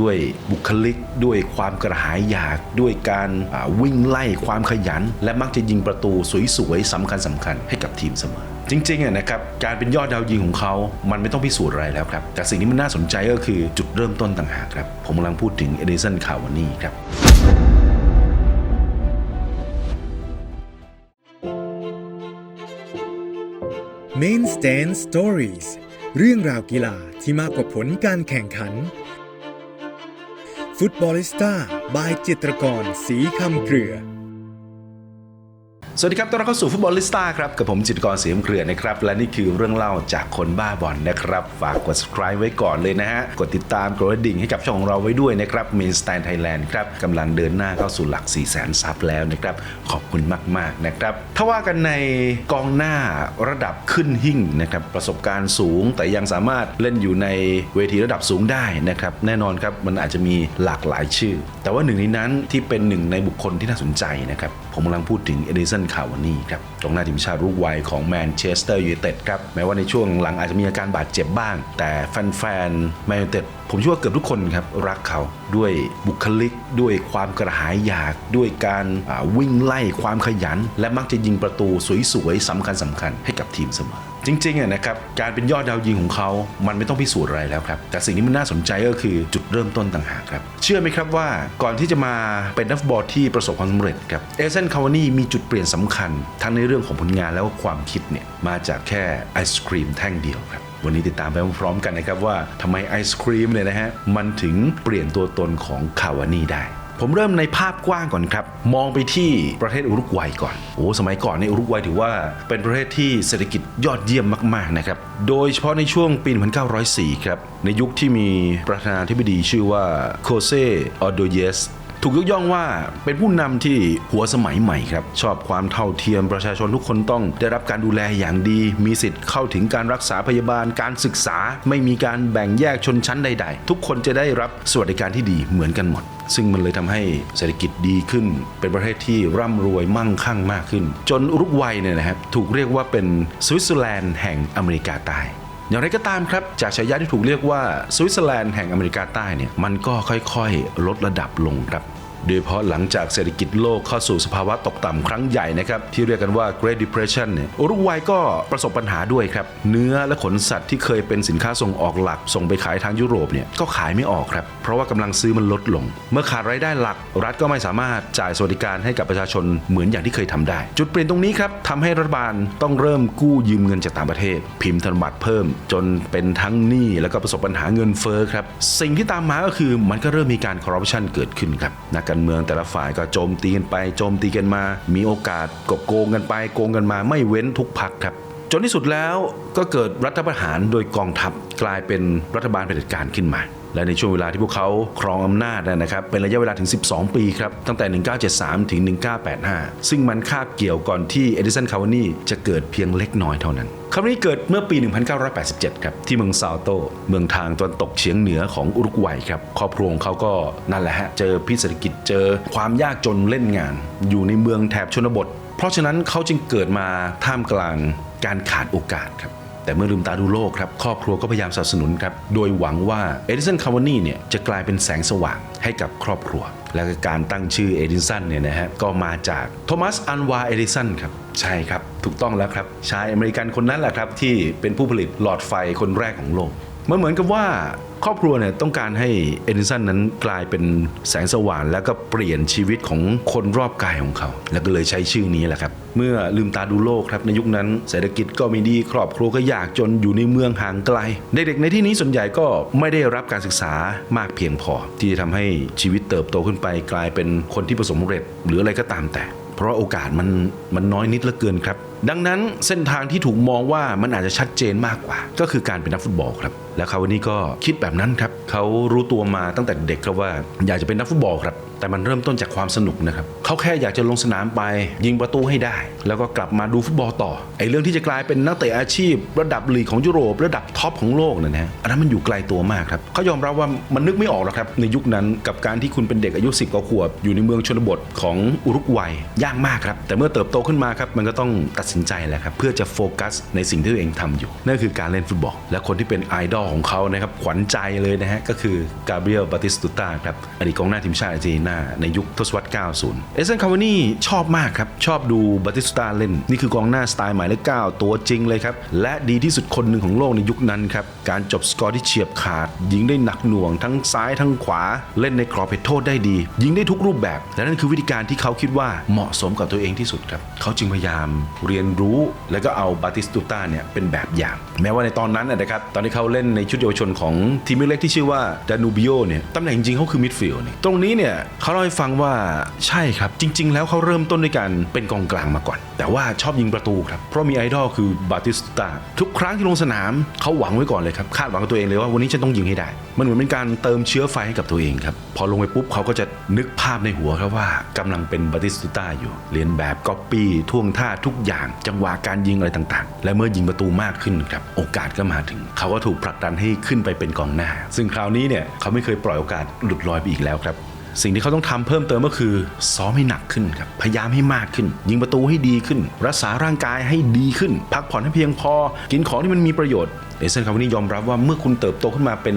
ด้วยบุคลิก ด้วยความกระหายอยาก ด้วยการวิ่งไล่ความขยัน และมักจะยิงประตูสวยๆสำคัญสำคัญให้กับทีมเสมอ จริงๆนะครับการเป็นยอดดาวยิงของเขา มันไม่ต้องพิสูจน์อะไรแล้วครับ แต่สิ่งที่มันน่าสนใจก็คือจุดเริ่มต้นต่างหากครับ ผมกำลังพูดถึงเอเดสันคาวานี่ครับ Main Stand Stories เรื่องราวกีฬาที่มากกว่าผลการแข่งขัน ฟุตบอลิสต้า บายจิตรกร สีคำเกลือ สวัสดีครับต้อนรับเข้าสู่ฟุตบอลลิสต้าครับกับผมจิตรกรเสียมเกลือนะครับ และนี่คือเรื่องเล่าจากคนบ้าบอลนะครับ ฝากกด subscribe ไว้ก่อนเลยนะฮะ กดติดตามกดกระดิ่งให้กับช่องของเราไว้ด้วยนะครับ Main Stand Thailand ครับกำลังเดินหน้าเข้าสู่หลัก 4 0 0 0 0 0ซับแล้วนะครับ ขอบคุณมาก ๆ นะครับ ถ้าว่ากันในกองหน้าระดับขึ้นหิ่งนะครับประสบการณ์สูง แต่ยังสามารถเล่นอยู่ในเวทีระดับสูงได้นะครับแน่นอนครับมันอาจจะมีหลากหลายชื่อ แต่ว่าหนึ่งในนั้นที่เป็นหนึ่งในบุคคลที่น่าสนใจนะครับผมกำลังพูดถึงเอเดสันคาวานี่ครับกองหน้าทีมชาติรุกวัยของแมนเชสเตอร์ยูไนเต็ดครับแม้ว่าในช่วงหลังอาจจะมีอาการบาดเจ็บบ้าง แต่แฟนๆแมนยูไนเต็ดผมเชื่อว่าเกือบทุกคนครับรักเขาด้วยบุคลิก ด้วยความกระหายอยาก ด้วยการวิ่งไล่ความขยัน และมักจะยิงประตูสวยๆสำคัญสำคัญๆให้กับทีมเสมอ จริงๆนะครับการเป็นยอดดาวยิงของเขา มันไม่ต้องพิสูจน์อะไรแล้วครับ แต่สิ่งที่มันน่าสนใจก็คือจุดเริ่มต้นต่างหากครับ เชื่อไหมครับว่าก่อนที่จะมาเป็นนักบอลที่ประสบความสำเร็จครับเอเซนคาวานี่มีจุดเปลี่ยนสำคัญ ทั้งในเรื่องของผลงานแล้วก็ความคิดเนี่ยมาจากแค่ไอศครีมแท่งเดียวครับวันนี้ติดตามไปพร้อมกันนะครับว่าทำไมไอศครีมเนี่ยนะฮะมันถึงเปลี่ยนตัวตนของคาวานี่ได้ ผมเริ่มในภาพกว้างก่อนครับ มองไปที่ประเทศอุรุกวัยก่อนโอ้สมัยก่อนในอุรุกวัยถือว่าเป็นประเทศที่เศรษฐกิจยอดเยี่ยมมากๆนะครับ โดยเฉพาะในช่วงปี 1904 ครับ ในยุคที่มีประธานาธิบดีชื่อว่าโคเซออโดเยส ถูกยกย่องว่าเป็นผู้นำที่หัวสมัยใหม่ครับ ชอบความเท่าเทียมประชาชนทุกคนต้องได้รับการดูแลอย่างดี มีสิทธิ์เข้าถึงการรักษาพยาบาลการศึกษา ไม่มีการแบ่งแยกชนชั้นใด ๆ ทุกคนจะได้รับสวัสดิการที่ดีเหมือนกันหมด ซึ่งมันเลยทำให้เศรษฐกิจดีขึ้น เป็นประเทศที่ร่ำรวยมั่งคั่งมากขึ้น จนอุรุกวัยเนี่ยนะครับถูกเรียกว่าเป็นสวิตเซอร์แลนด์แห่งอเมริกาใต้ อย่างไรก็ตามครับ จากฉายาที่ถูกเรียกว่าสวิตเซอร์แลนด์แห่งอเมริกาใต้เนี่ยมันก็ค่อยๆ ลดระดับลงครับ โดยเฉพาะหลังจากเศรษฐกิจโลกเข้าสู่สภาวะตกต่ำครั้งใหญ่นะครับที่เรียกกันว่า Great Depression เนี่ยอุรุกวัยก็ประสบปัญหาด้วยครับ เนื้อและขนสัตว์ที่เคยเป็นสินค้าส่งออกหลัก ส่งไปขายทางยุโรปเนี่ยก็ขายไม่ออกครับ เพราะว่ากำลังซื้อมันลดลง เมื่อขาดรายได้หลัก รัฐก็ไม่สามารถจ่ายสวัสดิการให้กับประชาชนเหมือนอย่างที่เคยทำได้ จุดเปลี่ยนตรงนี้ครับทำให้รัฐบาลต้องเริ่มกู้ยืมเงินจากต่างประเทศ พิมพ์ธนบัตรเพิ่ม จนเป็นทั้งหนี้แล้วก็ประสบปัญหาเงินเฟ้อครับสิ่งที่ตามมาก็คือมันก็เริ่มมีการคอร์รัปชันเกิดขึ้นครับนักการเมืองแต่ละฝ่ายก็โจมตีกันไปโจมตีกันมา มีโอกาสก็โกงกันไปโกงกันมา ไม่เว้นทุกพักครับจนที่สุดแล้วก็เกิดรัฐประหารโดยกองทัพกลายเป็นรัฐบาลเผด็จการขึ้นมา และในช่วงเวลาที่พวกเขาครองอำนาจนะครับเป็นระยะเวลาถึง 12 ปีครับตั้งแต่ 1973 ถึง 1985 ซึ่งมันคาบเกี่ยวก่อนที่เอดิสันคาวานีจะเกิดเพียงเล็กน้อยเท่านั้นคำนี้เกิดเมื่อปี 1987 ครับที่เมืองซาโต เมืองทางตะวันตกเฉียงเหนือของอุรุกวัยครับครอบครัวของเขาก็นั่นแหละฮะเจอพิษเศรษฐกิจเจอความยากจนเล่นงาน อยู่ในเมืองแถบชนบท เพราะฉะนั้นเขาจึงเกิดมาท่ามกลางการขาดโอกาสครับ แต่เมื่อลืมตาดูโลกครับครอบครัวก็พยายามสนับสนุนครับโดยหวังว่าเอดิสันคาวานีเนี่ยจะกลายเป็นแสงสว่างให้กับครอบครัว และกการตั้งชื่อเอดิสันเนี่ยนะฮะก็มาจากโทมัสอันวาเอดิสันครับใช่ครับ ถูกต้องแล้วครับชายอเมริกันคนนั้นแหละครับที่เป็นผู้ผลิตหลอดไฟคนแรกของโลก มันเหมือนกับว่าครอบครัวเนี่ยต้องการให้เอดิสันนั้นกลายเป็นแสงสว่างแล้วก็เปลี่ยนชีวิตของคนรอบกายของเขา แล้วก็เลยใช้ชื่อนี้แหละครับ เมื่อลืมตาดูโลกครับในยุคนั้นเศรษฐกิจก็ไม่ดีครอบครัวก็ยากจนอยู่ในเมืองห่างไกล เด็กๆในที่นี้ส่วนใหญ่ก็ไม่ได้รับการศึกษามากเพียงพอ ที่จะทำให้ชีวิตเติบโตขึ้นไป กลายเป็นคนที่ประสบความสำเร็จ หรืออะไรก็ตามแต่ เพราะโอกาสมันมันน้อยนิดเหลือเกินครับ ดังนั้นเส้นทางที่ถูกมองว่ามันอาจจะชัดเจนมากกว่า ก็คือการเป็นนักฟุตบอลครับ และเขาวันนี้ก็คิดแบบนั้นครับเขารู้ตัวมาตั้งแต่เด็กครับว่าอยากจะเป็นนักฟุตบอลครับ แต่มันเริ่มต้นจากความสนุกนะครับเขาแค่อยากจะลงสนามไป ยิงประตูให้ได้ แล้วก็กลับมาดูฟุตบอลต่อไอ้เรื่องที่จะกลายเป็นนักเตะอาชีพ ระดับลีกของยุโรประดับท็อปของโลกเนี่ยนะฮะอันนั้นมันอยู่ไกลตัวมากครับเขายอมรับว่ามันนึกไม่ออกหรอกครับในยุคนั้นกับการที่คุณเป็นเด็กอายุ 10กว่าขวบอยู่ในเมืองชนบทของอุรุกวัยยากมากครับแต่เมื่อเติบโตขึ้นมาครับมันก็ต้องตัดสินใจแหละครับเพื่อจะโฟกัสในสิ่งที่ตัวเองทำอยู่ นั่นคือการเล่นฟุตบอล และคนที่เป็นไอดอลของเขานะครับขวัญใจเลยนะฮะก็คือกาเบรียลบาติสตุต้าครับอดีตกองหน้าทีมชาติอาร์เจนตินาในยุคทศวรรษ 90 เอเซนคาวานี่ชอบมากครับ ชอบดูบาติสตุต้าเล่น นี่คือกองหน้าสไตล์หมายเลข9ตัวจริงเลยครับ และดีที่สุดคนหนึ่งของโลกในยุคนั้นครับ การจบสกอร์ที่เฉียบขาด ยิงได้หนักหน่วง ทั้งซ้ายทั้งขวาเล่นในกรอบเขตโทษได้ดี ยิงได้ทุกรูปแบบ และนั่นคือวิธีการที่เขาคิดว่าเหมาะสมกับตัวเองที่สุดครับเขาจึงพยายามเรียนรู้แล้วก็เอาบาติสตุต้าเนี่ยเป็นแบบอย่าง แม้ว่าในตอนนั้นนะครับตอนที่เขาเล่นในชุดเยาวชนของทีมเล็กๆที่ชื่อว่าดานูบิโอเนี่ยตำแหน่งจริงเขาคือมิดฟิลด์นี่ตรงนี้เนี่ยเขาเล่าให้ฟังว่าใช่ครับจริง ๆ แล้วเขาเริ่มต้นด้วยการเป็นกองกลางมาก่อน แต่ว่าชอบยิงประตูครับเพราะมีไอดอลคือบาติสตุต้าทุกครั้งที่ลงสนามเขาหวังไว้ก่อนเลยครับคาดหวังกับตัวเองเลยว่าวันนี้ฉันต้องยิงให้ได้ มันเหมือนเป็นการเติมเชื้อไฟให้กับตัวเองครับพอลงไปปุ๊บเขาก็จะนึกภาพในหัวครับว่ากำลังเป็นบาติสตุต้าอยู่เรียนแบบก๊อปปี้ท่วงท่าทุกอย่างจังหวะการยิงอะไรต่างๆ และเมื่อยิงประตูมากขึ้นครับโอกาสก็มาถึง เขาก็ถูกผลักดันให้ขึ้นไปเป็นกองหน้า ซึ่งคราวนี้เนี่ยเขาไม่เคยปล่อยโอกาสหลุดลอยไปอีกแล้วครับสิ่งที่เขาต้องทำเพิ่มเติมก็คือซ้อมให้หนักขึ้นครับพยายามให้มากขึ้น ยิงประตูให้ดีขึ้น รักษาร่างกายให้ดีขึ้น พักผ่อนให้เพียงพอ กินของที่มันมีประโยชน์ เอเซนคาวานี่ยอมรับว่าเมื่อคุณเติบโตขึ้นมาเป็น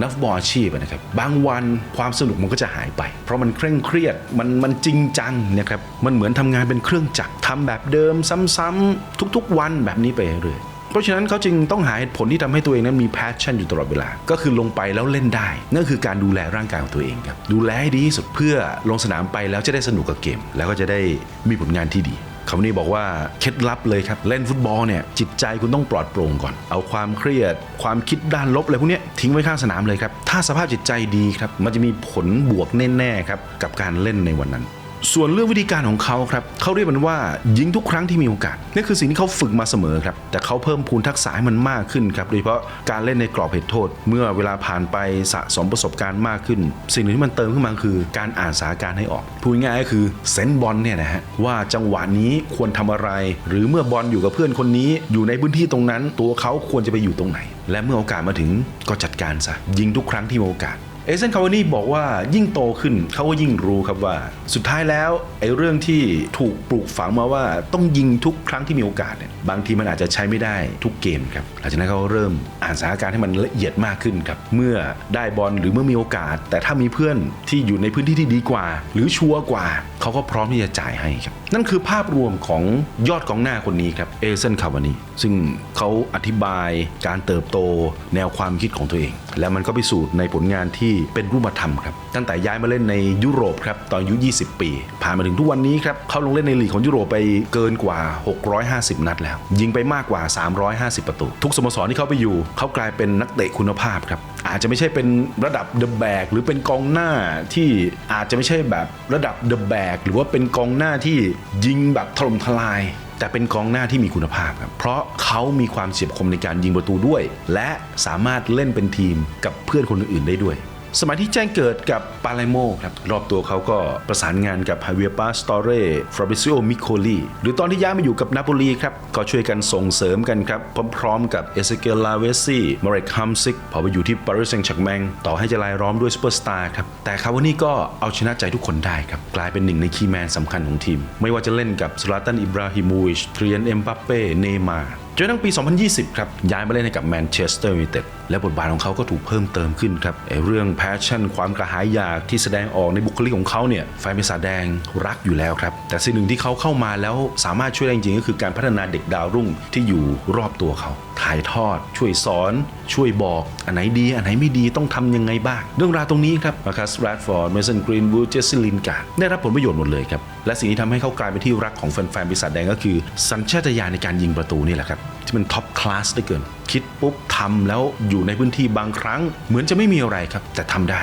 นักฟุตบอลอาชีพนะครับบางวันความสนุกมันก็จะหายไป เพราะมันเคร่งเครียดมันมันจริงจังนะครับมันเหมือนทำงานเป็นเครื่องจักรทำแบบเดิมซ้ำๆทุกๆ วันแบบนี้ไปเรื่อยเพราะฉะนั้นเขาจึงต้องหาเหตุผลที่ทำให้ตัวเองนั้นมี passion อยู่ตลอดเวลา ก็คือลงไปแล้วเล่นได้ นั่นคือการดูแลร่างกายของตัวเองครับ ดูแลให้ดีที่สุดเพื่อลงสนามไปแล้วจะได้สนุกกับเกม แล้วก็จะได้มีผลงานที่ดี คำนี้บอกว่าเคล็ดลับเลยครับ เล่นฟุตบอลเนี่ยจิตใจคุณต้องปลอดโปร่งก่อน เอาความเครียด ความคิดด้านลบอะไรพวกนี้ทิ้งไว้ข้างสนามเลยครับ ถ้าสภาพจิตใจดีครับ มันจะมีผลบวกแน่ๆครับกับการเล่นในวันนั้น ส่วนเรื่องวิธีการของเขาครับเขาเรียกมันว่ายิงทุกครั้งที่มีโอกาสนี่คือสิ่งที่เขาฝึกมาเสมอครับแต่เขาเพิ่มพูนทักษะให้มันมากขึ้นครับโดยเฉพาะการเล่นในกรอบเขตโทษ เมื่อเวลาผ่านไปสะสมประสบการณ์มากขึ้น สิ่งหนึ่งที่มันเติมขึ้นมาคือ การอ่านสถานการณ์ให้ออกพูดง่ายๆก็คือเซนบอลเนี่ยนะฮะว่าจังหวะนี้ควรทำอะไร หรือเมื่อบอลอยู่กับเพื่อนคนนี้ อยู่ในพื้นที่ตรงนั้น ตัวเขาควรจะไปอยู่ตรงไหน และเมื่อโอกาสมาถึงก็จัดการซะยิงทุกครั้งที่มีโอกาส เอเซนคาวานี่บอกว่ายิ่งโตขึ้นเขาก็ยิ่งรู้ครับว่า สุดท้ายแล้วไอ้เรื่องที่ถูกปลูกฝังมาว่าต้องยิงทุกครั้งที่มีโอกาสเนี่ยบางทีมันอาจจะใช้ไม่ได้ทุกเกมครับหลังจากนั้นเขาเริ่มอ่านสถานการณ์ให้มันละเอียดมากขึ้นครับเมื่อได้บอลหรือเมื่อมีโอกาส แต่ถ้ามีเพื่อนที่อยู่ในพื้นที่ที่ดีกว่า หรือชัวร์กว่าเขาก็พร้อมที่จะจ่ายให้ครับนั่นคือภาพรวมของยอดกองหน้าคนนี้ครับเอเซนคาวานี่ซึ่งเขาอธิบายการเติบโตแนวความคิดของตัวเอง และมันก็พิสูจน์ในผลงานที่เป็นรูปธรรมครับตั้งแต่ย้ายมาเล่นในยุโรปครับตอนอายุ 20 ปี ผ่านมาถึงทุกวันนี้ครับเขาลงเล่นในลีกของยุโรปไปเกินกว่า 650 นัดแล้ว ยิงไปมากกว่า 350 ประตู ทุกสโมสรที่เขาไปอยู่ เขากลายเป็นนักเตะคุณภาพครับอาจจะไม่ใช่เป็นระดับเดอะแบกหรือเป็นกองหน้าที่อาจจะไม่ใช่แบบระดับเดอะแบกหรือว่าเป็นกองหน้าที่ยิงแบบถล่มทลายแต่เป็นกองหน้าที่มีคุณภาพครับ เพราะเขามีความเฉียบคมในการยิงประตูด้วย และสามารถเล่นเป็นทีมกับเพื่อนคนอื่นๆได้ด้วย สมัยที่แจ้งเกิดกับปาเลโมครับรอบตัวเขาก็ประสานงานกับฮาเวียปาสตอเร่ฟราบิซิโอมิโคลีหรือตอนที่ย้ายมาอยู่กับนาโปลีครับก็ช่วยกันส่งเสริมกันครับ พร้อมๆกับเอเซเกลลาเวซี่มาเรกฮัมซิกพอไปอยู่ที่ปารีสแซงต์แชร์แมงต่อให้จะรายล้อมด้วยซูเปอร์สตาร์ครับแต่คาวานี่ก็เอาชนะใจทุกคนได้ครับกลายเป็นหนึ่งในคีย์แมนสำคัญของทีม ไม่ว่าจะเล่นกับสลาตันอิบราฮิมูวิชเทรียนเอ็มบัปเป้เนมาร์ จนทั้งปี 2020 ครับ ย้ายมาเล่นให้กับแมนเชสเตอร์ยูไนเต็ดและบทบาทของเขาก็ถูกเพิ่มเติมขึ้นครับเรื่องแพชชั่น ความกระหายอยากที่แสดงออกในบุคลิกของเขาเนี่ยแฟนปีศาจแดงรักอยู่แล้วครับ แต่สิ่งหนึ่งที่เขาเข้ามาแล้วสามารถช่วยได้จริงก็คือการพัฒนาเด็กดาวรุ่งที่อยู่รอบตัวเขา ถ่ายทอด ช่วยสอน ช่วยบอก อันไหนดี อันไหนไม่ดีต้องทำยังไงบ้าง เรื่องราวตรงนี้ครับมาคัสแรดฟอร์ดเมสันกรีนวูดเจสซิลินกาได้รับผลประโยชน์หมดเลยครับ และสิ่งที่ทำให้เขากลายเป็นที่รักของแฟนๆปีศาจแดงก็คือ สัญชาตญาณในการยิงประตูนี่แหละครับ ที่มันท็อปคลาสได้เกิน คิดปุ๊บทำแล้วอยู่ในพื้นที่บางครั้ง เหมือนจะไม่มีอะไรครับ แต่ทำได้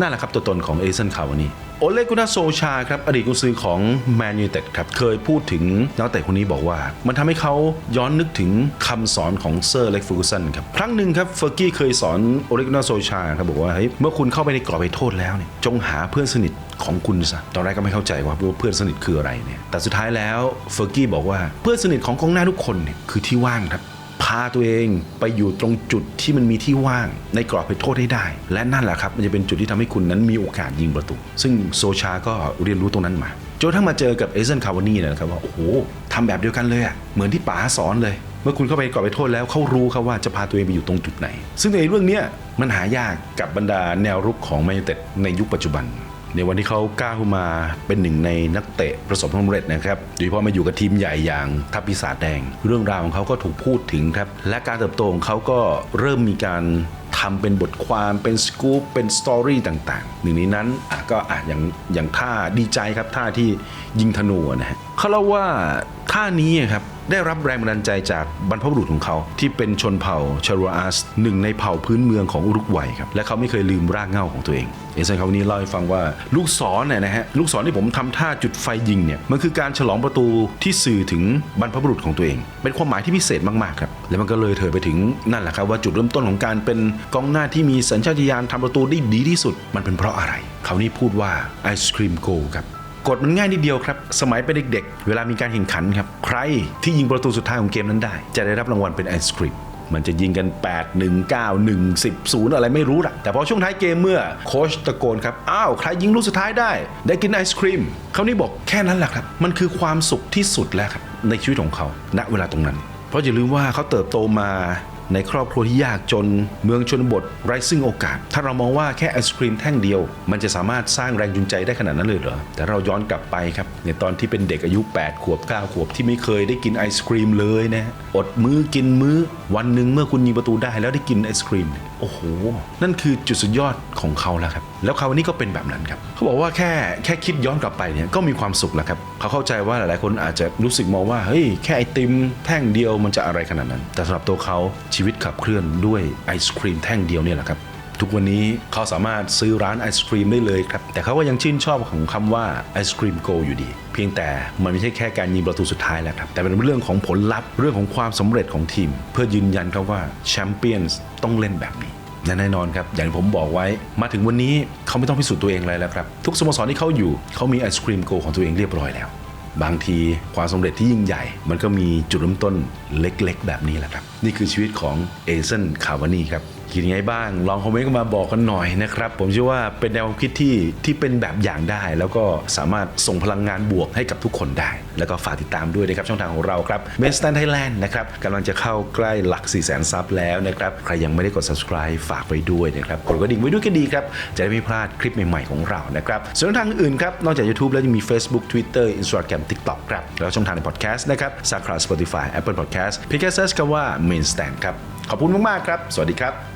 นั่นแหละครับตัวตนของเอเซนคาวานี่ โอเลกุนาโซชาครับอดีตกุนซือของแมนยูเต็ดครับเคยพูดถึงนักเตะคนนี้บอกว่า มันทำให้เขาย้อนนึกถึงคำสอนของเซอร์เล็กฟูกสันครับครั้งหนึ่งครับเฟอร์กี้เคยสอนโอเลกุนาโซชาครับบอกว่าเฮ้ยเมื่อคุณเข้าไปในกรอบไปโทษแล้วเนี่ยจงหาเพื่อนสนิทของคุณซะตอนแรกก็ไม่เข้าใจว่าเพื่อนสนิทคืออะไรเนี่ยแต่สุดท้ายแล้วเฟอร์กี้บอกว่าเพื่อนสนิทของกองหน้าทุกคนเนี่ยคือที่ว่างครับ พาตัวเองไปอยู่ตรงจุดที่มันมีที่ว่างในกรอบไปโทษให้ได้ และนั่นแหละครับ มันจะเป็นจุดที่ทำให้คุณนั้นมีโอกาสยิงประตู ซึ่งโซชาก็เรียนรู้ตรงนั้นมาจนทั้งมาเจอกับเอเซนคาวานี่นะครับว่าโอ้โหทำแบบเดียวกันเลยอะเหมือนที่ป๋าสอนเลย เมื่อคุณเข้าไปก่อบไปโทษแล้วเขารู้ครับว่าจะพาตัวเองไปอยู่ตรงจุดไหน ซึ่งในเรื่องนี้มันหายากกับบรรดาแนวรุกของแมนยูเต็ดในยุคปัจจุบัน ในวันที่เขาก้าวขึ้นมาเป็นหนึ่งในนักเตะประสบความสำเร็จนะครับโดยเฉพาะมาอยู่กับทีมใหญ่อย่างทัพปีศาจแดง เรื่องราวของเขาก็ถูกพูดถึงครับ และการเติบโตของเขาก็เริ่มมีการทำเป็นบทความเป็นสกู๊ปเป็นสตอรี่ต่างๆ หนึ่งในนั้นก็อะอย่างอย่างท่าดีใจครับท่าที่ยิงธนูนะฮะ เขาเล่าว่าท่านี้ครับได้รับแรงบันดาลใจจากบรรพบุรุษของเขา ที่เป็นชนเผ่าชารัวอาสหนึ่งในเผ่าพื้นเมืองของอุรุกวัยครับและเขาไม่เคยลืมรากเหง้าของตัวเองเอเซนเขาวนี้เล่าให้ฟังว่าลูกศรเนี่ยนะฮะลูกศรที่ผมทำท่าจุดไฟยิงเนี่ยมันคือการฉลองประตูที่สื่อถึงบรรพบุรุษของตัวเอง เป็นความหมายที่พิเศษมากๆครับและมันก็เลยเถิดไปถึงนั่นแหละครับว่าจุดเริ่มต้นของการเป็นกองหน้าที่มีสัญชาตญาณทำประตูได้ดีที่สุด มันเป็นเพราะอะไรเขานี่พูดว่าไอศครีมโกครับ กฎมันง่ายนิดเดียวครับ สมัยเป็นเด็กๆ เวลามีการแข่งขันครับ ใครที่ยิงประตูสุดท้ายของเกมนั้นได้ จะได้รับรางวัลเป็นไอศครีมมันจะยิงกัน 8 1 9 1 10 0 อะไรไม่รู้ล่ะแต่พอช่วงท้ายเกมเมื่อโค้ชตะโกนครับ อ้าว ใครยิงลูกสุดท้ายได้ ได้กินไอศครีม เขานี่บอกแค่นั้นแหละครับ มันคือความสุขที่สุดแล้วครับ ในชีวิตของเขาณเวลาตรงนั้น เพราะอย่าลืมว่าเขาเติบโตมา ในครอบครัวที่ยากจน เมืองชนบทไร้ซึ่งโอกาส ถ้าเรามองว่าแค่ไอศครีมแท่งเดียว มันจะสามารถสร้างแรงจูงใจได้ขนาดนั้นเลยเหรอ แต่เราย้อนกลับไปครับในตอนที่เป็นเด็กอายุ 8 ขวบ 9 ขวบที่ไม่เคยได้กินไอศครีมเลยนะอดมื้อกินมื้อวันหนึ่งเมื่อคุณยิงประตูได้แล้วได้กินไอศครีมโอ้โห นั่นคือจุดสุดยอดของเขาแล้วครับ แล้วเขาวันนี้ก็เป็นแบบนั้นครับ เขาบอกว่าแค่แค่คิดย้อนกลับไปเนี่ยก็มีความสุขแล้วครับ เขาเข้าใจว่าหลายๆคนอาจจะรู้สึกมองว่าเฮ้ยแค่ไอติมแท่งเดียวมันจะอะไรขนาดนั้น แต่สำหรับตัวเขาชีวิตขับเคลื่อนด้วยไอศครีมแท่งเดียวเนี่ยแหละครับ ทุกวันนี้เขาสามารถซื้อร้านไอศครีมได้เลยครับ แต่เขาก็ยังชื่นชอบของคำว่าไอศครีมโกอยู่ดี เพียงแต่มันไม่ใช่แค่การยิงประตูสุดท้ายแล้วครับ แต่เป็นเรื่องของผลลัพธ์เรื่องของความสำเร็จของทีม เพื่อยืนยันครับว่าแชมเปี้ยนส์ต้องเล่นแบบนี้และแน่นอนครับ อย่างที่ผมบอกไว้มาถึงวันนี้เขาไม่ต้องพิสูจน์ตัวเองเลยแล้วครับ ทุกสโมสรที่เขาอยู่เขามีไอศครีมโกของตัวเองเรียบร้อยแล้ว บางทีความสำเร็จที่ยิ่งใหญ่ มันก็มีจุดเริ่มต้นเล็กๆ แบบนี้แหละครับ นี่คือชีวิตของเอเซนคาวานีครับ คิดยังไงบ้าง ลองคอมเมนต์กันมาบอกกันหน่อยนะครับ ผมเชื่อว่าเป็นแนวความคิดที่ที่เป็นแบบอย่างได้ แล้วก็สามารถส่งพลังงานบวกให้กับทุกคนได้ แล้วก็ฝากติดตามด้วยนะครับช่องทางของเราครับเมสตันไทยแลนด์นะครับกำลังจะเข้าใกล้หลัก 4 0 0 0 0ซับแล้วนะครับ ใครยังไม่ได้กด subscribe ฝากไว้ด้วยนะครับกดกระดิ่งไว้ด้วยก็ดีครับ จะได้ไม่พลาดคลิปใหม่ๆของเรานะครับส่วนทางอื่นครับนอกจาก YouTube แล้วยังมี Facebook Twitter Instagram TikTok ครับแล้วช่องทางใน podcast นะครับ SoundCloud Spotify Apple Podcast เพียงแค่เซิร์ชคำว่า Main Stand ครับขอบคุณมากๆครับ สวัสดีครับ